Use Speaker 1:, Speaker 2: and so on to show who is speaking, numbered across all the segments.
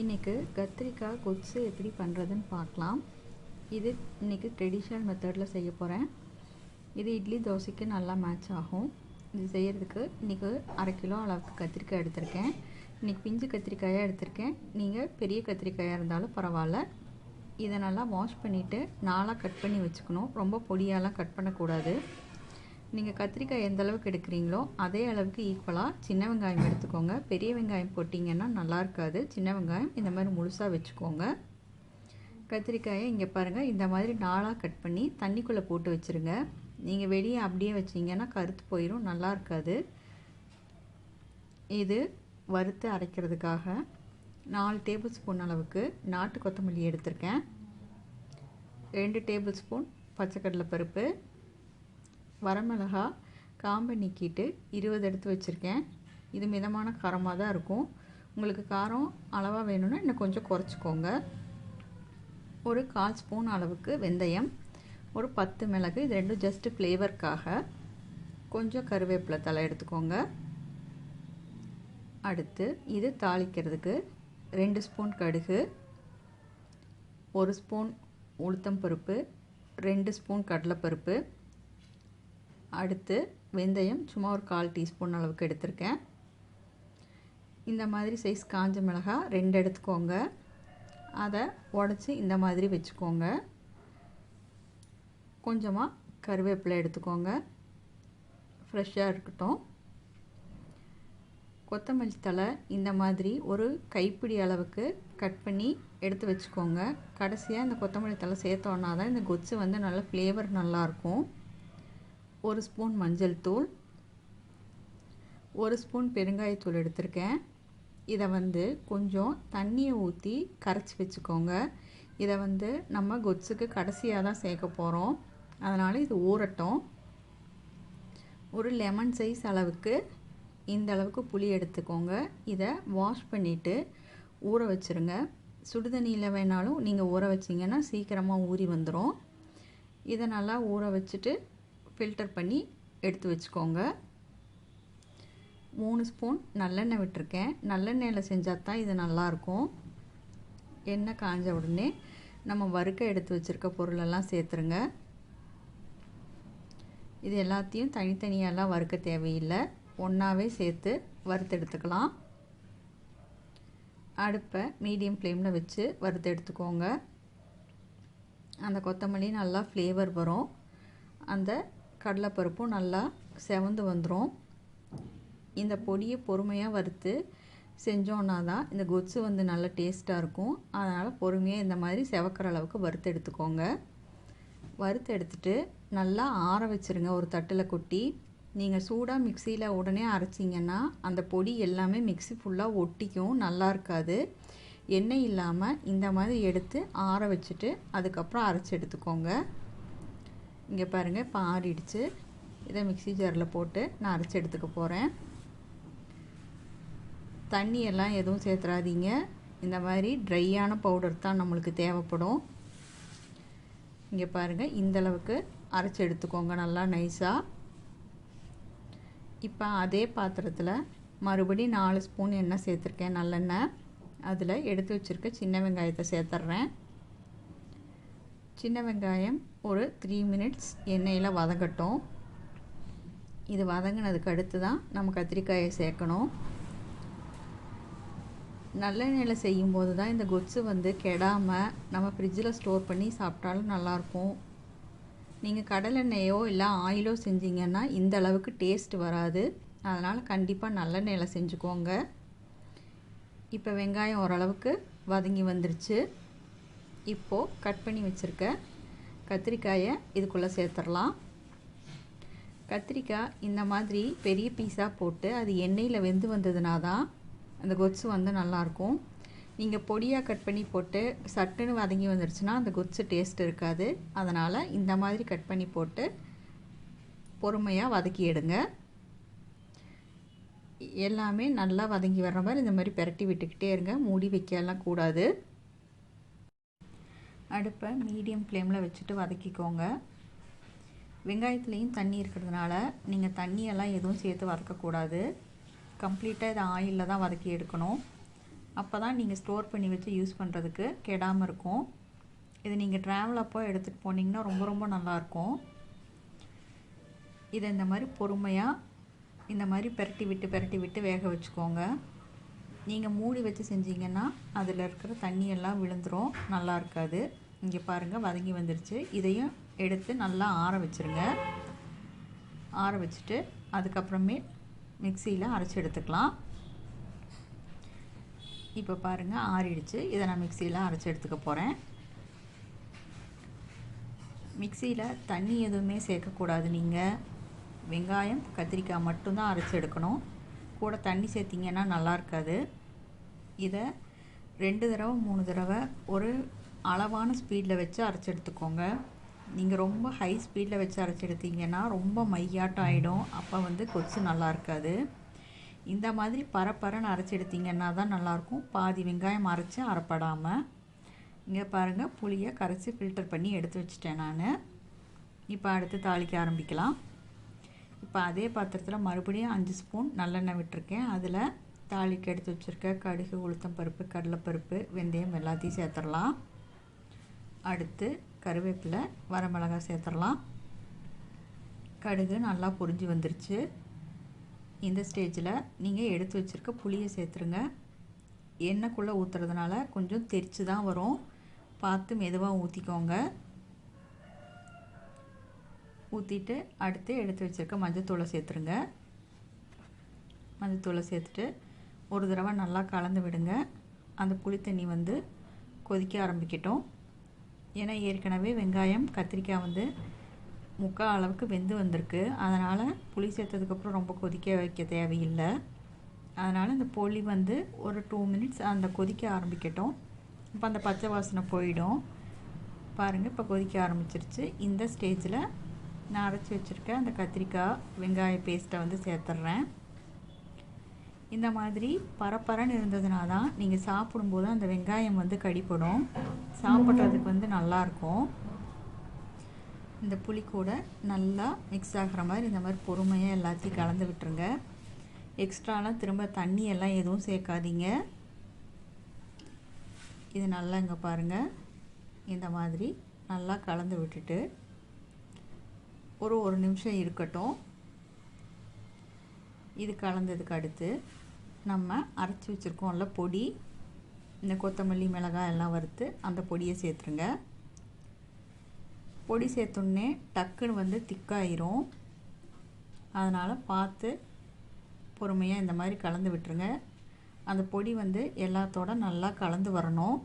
Speaker 1: இன்றைக்கு கத்திரிக்காய் கொத்து எப்படி பண்ணுறதுன்னு பார்க்கலாம். இது இன்றைக்கி ட்ரெடிஷ்னல் மெத்தடில் செய்ய போகிறேன் இது இட்லி தோசைக்கு நல்லா மேட்ச் ஆகும். இது செய்கிறதுக்கு இன்றைக்கி அரை கிலோ அளவுக்கு கத்திரிக்காய் எடுத்திருக்கேன். இன்றைக்கி பிஞ்சு கத்திரிக்காயாக எடுத்திருக்கேன். நீங்கள் பெரிய கத்திரிக்காயாக இருந்தாலும் பரவாயில்ல. இதை நல்லா வாஷ் பண்ணிவிட்டு நாளாக கட் பண்ணி வச்சுக்கணும். ரொம்ப பொடியாலாம் கட் பண்ணக்கூடாது. நீங்கள் கத்திரிக்காய் எந்த அளவுக்கு எடுக்கிறீங்களோ அதே அளவுக்கு ஈக்குவலாக சின்ன வெங்காயம் எடுத்துக்கோங்க. பெரிய வெங்காயம் போட்டிங்கன்னா நல்லா இருக்காது. சின்ன வெங்காயம் இந்த மாதிரி முழுசாக வச்சுக்கோங்க. கத்திரிக்காயை இங்கே பாருங்கள் இந்த மாதிரி நாளாக கட் பண்ணி தண்ணிக்குள்ளே போட்டு வச்சுருங்க. நீங்கள் வெளியே அப்படியே வச்சிங்கன்னா கருத்து போயிடும் நல்லா இருக்காது. இது வறுத்து அரைக்கிறதுக்காக நாலு டேபிள் ஸ்பூன் அளவுக்கு நாட்டு கொத்தமல்லி எடுத்திருக்கேன். ரெண்டு டேபிள் ஸ்பூன் பச்சைக்கடலை பருப்பு வரமிளகா காம்பை நீக்கிட்டு இருபது எடுத்து வச்சுருக்கேன். இது மிதமான காரமாக தான் இருக்கும். உங்களுக்கு காரம் அளவாக வேணும்னா இன்னும் கொஞ்சம் குறைச்சிக்கோங்க. ஒரு கால் ஸ்பூன் அளவுக்கு வெந்தயம் ஒரு பத்து மிளகு இது ரெண்டும் ஜஸ்ட்டு ஃப்ளேவருக்காக கொஞ்சம் கருவேப்பிலை தலை எடுத்துக்கோங்க. அடுத்து இது தாளிக்கிறதுக்கு ரெண்டு ஸ்பூன் கடுகு ஒரு ஸ்பூன் உளுத்தம் பருப்பு ரெண்டு ஸ்பூன் கடலைப்பருப்பு அடுத்து வெந்தயம் சும்மா ஒரு கால் டீஸ்பூன் அளவுக்கு எடுத்திருக்கேன். இந்த மாதிரி சைஸ் காஞ்ச மிளகாய் ரெண்டு எடுத்துக்கோங்க. அதை உடச்சி இந்த மாதிரி வச்சுக்கோங்க. கொஞ்சமாக கருவேப்பிலை எடுத்துக்கோங்க. ஃப்ரெஷ்ஷாக இருக்கட்டும். கொத்தமல்லி தலை இந்த மாதிரி ஒரு கைப்பிடி அளவுக்கு கட் பண்ணி எடுத்து வச்சுக்கோங்க. கடைசியாக இந்த கொத்தமல்லி தலை சேர்த்தோன்னா தான் இந்த கொச்சு வந்து நல்ல ஃப்ளேவர் நல்லாயிருக்கும் ஒரு ஸ்பூன் மஞ்சள் தூள் ஒரு ஸ்பூன் பெருங்காயத்தூள் எடுத்திருக்கேன். இதை வந்து கொஞ்சம் தண்ணியை ஊற்றி கரைச்சி வச்சுக்கோங்க. இதை வந்து நம்ம கொச்சுக்கு கடைசியாக தான் சேர்க்க போகிறோம் அதனால் இது ஊறட்டும். ஒரு லெமன் சைஸ் அளவுக்கு இந்த அளவுக்கு புளி எடுத்துக்கோங்க. இதை வாஷ் பண்ணிவிட்டு ஊற வச்சுருங்க. சுடுதண்ணியில் வேணாலும் நீங்கள் ஊற வச்சிங்கன்னா சீக்கிரமாக ஊறி வந்துடும் இதை நல்லா ஊற வச்சுட்டு ஃபில்டர் பண்ணி எடுத்து வச்சுக்கோங்க. மூணு ஸ்பூன் நல்லெண்ணெய் விட்டுருக்கேன். நல்லெண்ணெயில் செஞ்சால் தான் இது நல்லாயிருக்கும் எண்ணெய் காஞ்ச உடனே நம்ம வறுக்க எடுத்து வச்சுருக்க பொருளெல்லாம் சேர்த்துருங்க. இது எல்லாத்தையும் தனித்தனியெல்லாம் வறுக்க தேவையில்லை. ஒன்றாவே சேர்த்து வறுத்து எடுத்துக்கலாம். அடுப்பை மீடியம் ஃப்ளேமில் வச்சு வறுத்து எடுத்துக்கோங்க. அந்த கொத்தமல்லி நல்லா ஃப்ளேவர் வரும். அந்த கடலைப்பருப்பும் நல்லா செவந்து வந்துடும் இந்த பொடியை பொறுமையாக வறுத்து செஞ்சோன்னா தான் இந்த கொத்து வந்து நல்ல டேஸ்ட்டாக இருக்கும். அதனால் பொறுமையாக இந்த மாதிரி செவக்கிற அளவுக்கு வறுத்து எடுத்துக்கோங்க. வறுத்து எடுத்துட்டு நல்லா ஆற வச்சுருங்க. ஒரு தட்டில் கொட்டி நீங்கள் சூடாக மிக்சியில் உடனே அரைச்சிங்கன்னா அந்த பொடி எல்லாமே மிக்சி ஃபுல்லாக ஒட்டிக்கும். நல்லா இருக்காது. எண்ணெய் இல்லாமல் இந்த மாதிரி எடுத்து ஆற வச்சுட்டு அதுக்கப்புறம் அரைச்சி எடுத்துக்கோங்க. இங்கே பாருங்கள் இப்போ ஆறிடுச்சு. இதை மிக்சி ஜாரில் போட்டு நான் அரைச்சி எடுத்துக்க போகிறேன் தண்ணியெல்லாம் எதுவும் சேர்த்துறாதீங்க. இந்த மாதிரி ட்ரையான பவுடர் தான் நம்மளுக்கு தேவைப்படும். இங்கே பாருங்கள் இந்தளவுக்கு அரைச்சி எடுத்துக்கோங்க நல்லா நைஸாக இப்போ அதே பாத்திரத்தில் மறுபடியும் நாலு ஸ்பூன் எண்ணெய் சேர்த்துருக்கேன் நல்லெண்ணெய். அதில் எடுத்து வச்சுருக்க சின்ன வெங்காயத்தை சேர்த்துட்றேன் சின்ன வெங்காயம் ஒரு த்ரீ மினிட்ஸ் எண்ணெயில் வதங்கட்டும். இது வதங்கினதுக்கு அடுத்து தான் நம்ம கத்திரிக்காயை சேர்க்கணும். நல்லெண்ணெயில் செய்யும்போது தான் இந்த கொச்சு வந்து கெடாமல் நம்ம ஃப்ரிட்ஜில் ஸ்டோர் பண்ணி சாப்பிட்டாலும் நல்லாயிருக்கும். நீங்கள் கடலெண்ணெயோ இல்லை ஆயிலோ செஞ்சீங்கன்னா இந்த அளவுக்கு டேஸ்ட் வராது. அதனால் கண்டிப்பாக நல்லெண்ணெயில் செஞ்சுக்கோங்க. இப்போ வெங்காயம் ஓரளவுக்கு வதங்கி வந்துருச்சு. இப்போது கட் பண்ணி வச்சுருக்க கத்திரிக்காயை இதுக்குள்ளே சேர்த்துடலாம். கத்திரிக்காய் இந்த மாதிரி பெரிய பீஸாக போட்டு அது எண்ணெயில் வெந்து வந்ததுனா தான் அந்த கொச்சு வந்து நல்லாயிருக்கும். நீங்கள் பொடியாக கட் பண்ணி போட்டு சட்டுன்னு வதங்கி வந்துருச்சுன்னா அந்த கொச்சு டேஸ்ட் இருக்காது. அதனால் இந்த மாதிரி கட் பண்ணி போட்டு பொறுமையாக வதக்கி எடுங்க. எல்லாமே நல்லா வதங்கி வர்ற மாதிரி இந்த மாதிரி பெரட்டி விட்டுக்கிட்டே இருங்க. மூடி வைக்கலாம் கூடாது. அடுப்பை மீடியம் ஃப்ளேமில் வச்சுட்டு வதக்கிக்கோங்க. வெங்காயத்துலேயும் தண்ணி இருக்கிறதுனால நீங்கள் தண்ணியெல்லாம் எதுவும் சேர்த்து வதக்கக்கூடாது. கம்ப்ளீட்டாக இதை ஆயிலில் தான் வதக்கி எடுக்கணும். அப்போ தான் நீங்கள் ஸ்டோர் பண்ணி வச்சு யூஸ் பண்ணுறதுக்கு கெடாமல் இருக்கும். இது நீங்கள் ட்ராவல் அப்போ எடுத்துகிட்டு போனீங்கன்னா ரொம்ப ரொம்ப நல்லாயிருக்கும் இதை இந்த மாதிரி பொறுமையாக இந்த மாதிரி பெரட்டி விட்டு பெரட்டி விட்டு வேக வச்சுக்கோங்க. நீங்கள் மூடி வச்சு செஞ்சீங்கன்னா அதில் இருக்கிற தண்ணியெல்லாம் விழுந்துடும் நல்லா இருக்காது. இங்கே பாருங்கள் வதங்கி வந்துருச்சு. இதையும் எடுத்து நல்லா ஆற வச்சுருங்க. ஆற வச்சுட்டு அதுக்கப்புறமே மிக்சியில் அரைச்சி எடுத்துக்கலாம். இப்போ பாருங்கள் ஆறிடுச்சு. இதை நான் மிக்சியில் அரைச்சி எடுத்துக்க போகிறேன் மிக்சியில் தண்ணி எதுவுமே சேர்க்கக்கூடாது நீங்கள் வெங்காயம் கத்திரிக்காய் மட்டும்தான் அரைச்சி எடுக்கணும். கூட தண்ணி சேர்த்திங்கன்னா நல்லா இருக்காது. இதை ரெண்டு தடவை மூணு தடவை ஒரு அளவான ஸ்பீடில் வச்சு அரைச்சி எடுத்துக்கோங்க நீங்கள் ரொம்ப ஹை ஸ்பீடில் வச்சு அரைச்சி எடுத்தீங்கன்னா ரொம்ப மையாட்டம் ஆகிடும் அப்போ வந்து கொச்சு நல்லா இருக்காது. இந்த மாதிரி பரப்பரன்னு அரைச்சி எடுத்திங்கன்னா தான் நல்லாயிருக்கும். பாதி வெங்காயம் அரைச்சி அரைப்படாமல் இங்கே பாருங்கள் புளியை கரைச்சி ஃபில்டர் பண்ணி எடுத்து வச்சுட்டேன் நான். இப்போ அடுத்து தாளிக்க ஆரம்பிக்கலாம். இப்போ அதே பாத்திரத்தில் மறுபடியும் அஞ்சு ஸ்பூன் நல்லெண்ணெய் விட்டுருக்கேன். அதில் தாளிக்கு எடுத்து வச்சுருக்க கடுகு உளுத்தம் பருப்பு கடலைப்பருப்பு வெந்தயம் எல்லாத்தையும் சேர்த்துடலாம். அடுத்து கருவேப்பிலை வரமிளகாய் சேர்த்துடலாம். கடுகு நல்லா பொரிஞ்சு வந்துருச்சு. இந்த ஸ்டேஜில் நீங்கள் எடுத்து வச்சுருக்க புளியை சேர்த்துருங்க. எண்ணெய்க்குள்ளே ஊற்றுறதுனால கொஞ்சம் தெரிச்சு தான் வரும். பார்த்து மெதுவாக ஊற்றிக்கோங்க ஊற்றிட்டு அடுத்து எடுத்து வச்சுருக்க மஞ்சத்தூளை சேர்த்துருங்க. மஞ்சத்தூளை சேர்த்துட்டு ஒரு தடவை நல்லா கலந்து விடுங்க. அந்த புளி தண்ணி வந்து கொதிக்க ஆரம்பிக்கட்டும். ஏன்னா ஏற்கனவே வெங்காயம் கத்திரிக்காய் வந்து முக்கால் அளவுக்கு வெந்து வந்திருக்கு. அதனால் புளி சேர்த்ததுக்கப்புறம் ரொம்ப கொதிக்க வைக்க தேவையில்லை. அதனால் இந்த புளி வந்து ஒரு டூ மினிட்ஸ் அந்த கொதிக்க ஆரம்பிக்கட்டும். இப்போ அந்த பச்சை வாசனை போயிடும். பாருங்கள் இப்போ கொதிக்க ஆரம்பிச்சிருச்சு. இந்த ஸ்டேஜில் நான் அரைச்சி வச்சுருக்க அந்த கத்திரிக்காய் வெங்காய பேஸ்ட்டை வந்து சேர்த்துட்றேன் இந்த மாதிரி பரப்பரன்னு இருந்ததுனா தான் நீங்கள் சாப்பிடும்போது அந்த வெங்காயம் வந்து கடிப்படும் சாப்பிட்றதுக்கு வந்து நல்லாயிருக்கும் இந்த புளி கூட நல்லா மிக்ஸ் ஆகிற மாதிரி இந்த மாதிரி பொறுமையாக எல்லாத்தையும் கலந்து விட்டுருங்க. எக்ஸ்ட்ராலாம் திரும்ப தண்ணி எல்லாம் எதுவும் சேர்க்காதீங்க. இது நல்லா இங்கே பாருங்கள் இந்த மாதிரி நல்லா கலந்து விட்டுட்டு ஒரு ஒரு நிமிஷம் இருக்கட்டும். இது கலந்ததுக்கு அடுத்து நம்ம அரைச்சி வச்சுருக்கோம்ல பொடி இந்த கொத்தமல்லி மிளகாய் எல்லாம் வறுத்து அந்த பொடியை சேர்த்துருங்க. பொடி சேர்த்தோன்னே டக்குன்னு வந்து திக்காயிரும். அதனால் பார்த்து பொறுமையாக இந்த மாதிரி கலந்து விட்டுருங்க. அந்த பொடி வந்து எல்லாத்தோட நல்லா கலந்து வரணும்.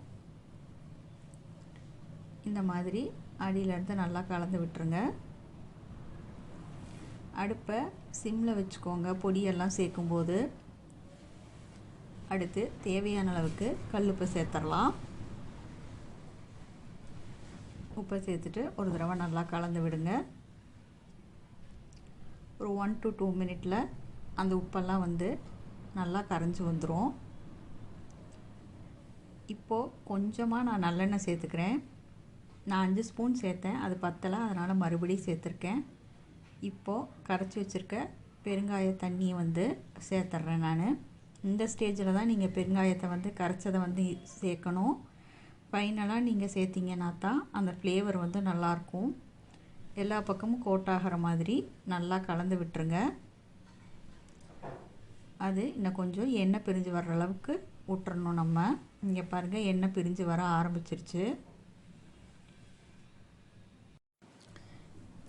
Speaker 1: இந்த மாதிரி அடியிலேருந்து நல்லா கலந்து விட்டுருங்க. அடுப்பை சிம்மில் வச்சுக்கோங்க. பொடியெல்லாம் சேர்க்கும்போது. அடுத்து தேவையான அளவுக்கு கல்லுப்பு சேர்த்துடலாம் உப்பை சேர்த்துட்டு ஒரு தடவை நல்லா கலந்து விடுங்க. ஒரு ஒன் டு டூ மினிட்டில் அந்த உப்பெல்லாம் வந்து நல்லா கரைஞ்சி வந்துடும் இப்போது கொஞ்சமாக நான் நல்லெண்ணெய் சேர்த்துக்கிறேன். நான் அஞ்சு ஸ்பூன் சேர்த்தேன். அது பத்தலை அதனால் மறுபடியும் சேர்த்துருக்கேன். இப்போது கரைச்சி வச்சுருக்க பெருங்காய தண்ணியை வந்து சேர்த்துட்றேன் நான். இந்த ஸ்டேஜில் தான் நீங்கள் பெருங்காயத்தை வந்து கரைச்சதை வந்து சேர்க்கணும். ஃபைனலாக நீங்கள் சேர்த்திங்கன்னா தான் அந்த ஃப்ளேவர் வந்து நல்லாயிருக்கும். எல்லா பக்கமும் கோட் ஆகிற மாதிரி நல்லா கலந்து விட்டுருங்க. அது இன்னும் கொஞ்சம் எண்ணெய் பிரிஞ்சு வர்ற அளவுக்கு விட்டுறணும் நம்ம. இங்கே பாருங்கள் எண்ணெய் பிரிஞ்சு வர ஆரம்பிச்சிருச்சு.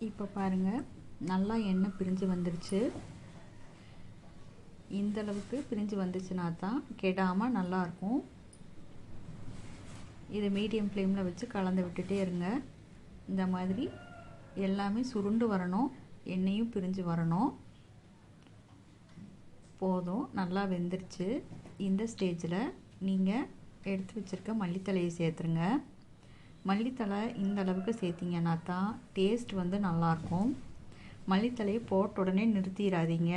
Speaker 1: இப்போ பாருங்கள் நல்லா எண்ணெய் பிரிஞ்சு வந்துருச்சு. இந்த அளவுக்கு பிரிஞ்சு வந்துச்சுன்னா தான் கெடாமல் நல்லாயிருக்கும் இதை மீடியம் ஃப்ளேமில் வச்சு கலந்து விட்டுட்டே இருங்க. இந்த மாதிரி எல்லாமே சுருண்டு வரணும். எண்ணெயும் பிரிஞ்சு வரணும். போதும் நல்லா வெந்துருச்சு. இந்த ஸ்டேஜில் நீங்கள் எடுத்து வச்சுருக்க மல்லித்தலையை சேர்த்துருங்க. மல்லித்தலை இந்த அளவுக்கு சேர்த்திங்கன்னா தான் டேஸ்ட் வந்து நல்லாயிருக்கும் மல்லித்தலையை போட்ட உடனே நிறுத்திடாதீங்க.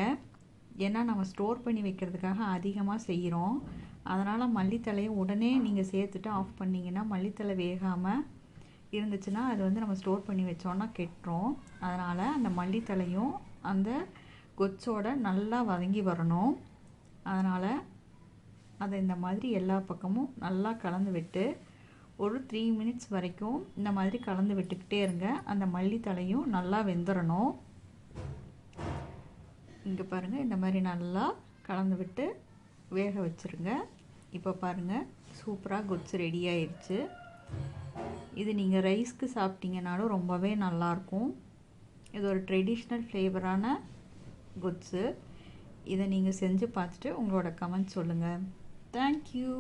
Speaker 1: ஏன்னா நம்ம ஸ்டோர் பண்ணி வைக்கிறதுக்காக அதிகமாக செய்கிறோம் அதனால் மல்லித்தலையை உடனே நீங்கள் சேர்த்துட்டு ஆஃப் பண்ணிங்கன்னா மல்லித்தலை வேகாமல் இருந்துச்சுன்னா அது வந்து நம்ம ஸ்டோர் பண்ணி வச்சோன்னா கெட்டுரும். அதனால் அந்த மல்லித்தலையும் அந்த கொச்சோட நல்லா வதங்கி வரணும். அதனால் அதை இந்த மாதிரி எல்லா பக்கமும் நல்லா கலந்து விட்டு ஒரு த்ரீ மினிட்ஸ் வரைக்கும் இந்த மாதிரி கலந்து விட்டுக்கிட்டே இருங்க. அந்த மல்லித்தலையும் நல்லா வெந்துடணும் இங்கே பாருங்கள் இந்த மாதிரி நல்லா கலந்து விட்டு வேக வச்சுருங்க. இப்போ பாருங்கள் சூப்பராக குட்ஸ் ரெடி ஆயிடுச்சு இது நீங்கள் ரைஸ்க்கு சாப்பிட்டீங்கனாலும் ரொம்பவே நல்லாயிருக்கும். இது ஒரு ட்ரெடிஷ்னல் ஃப்ளேவரான குட்ஸு. இதை நீங்கள் செஞ்சு பார்த்துட்டு உங்களோட கமெண்ட் சொல்லுங்கள் தேங்க்யூ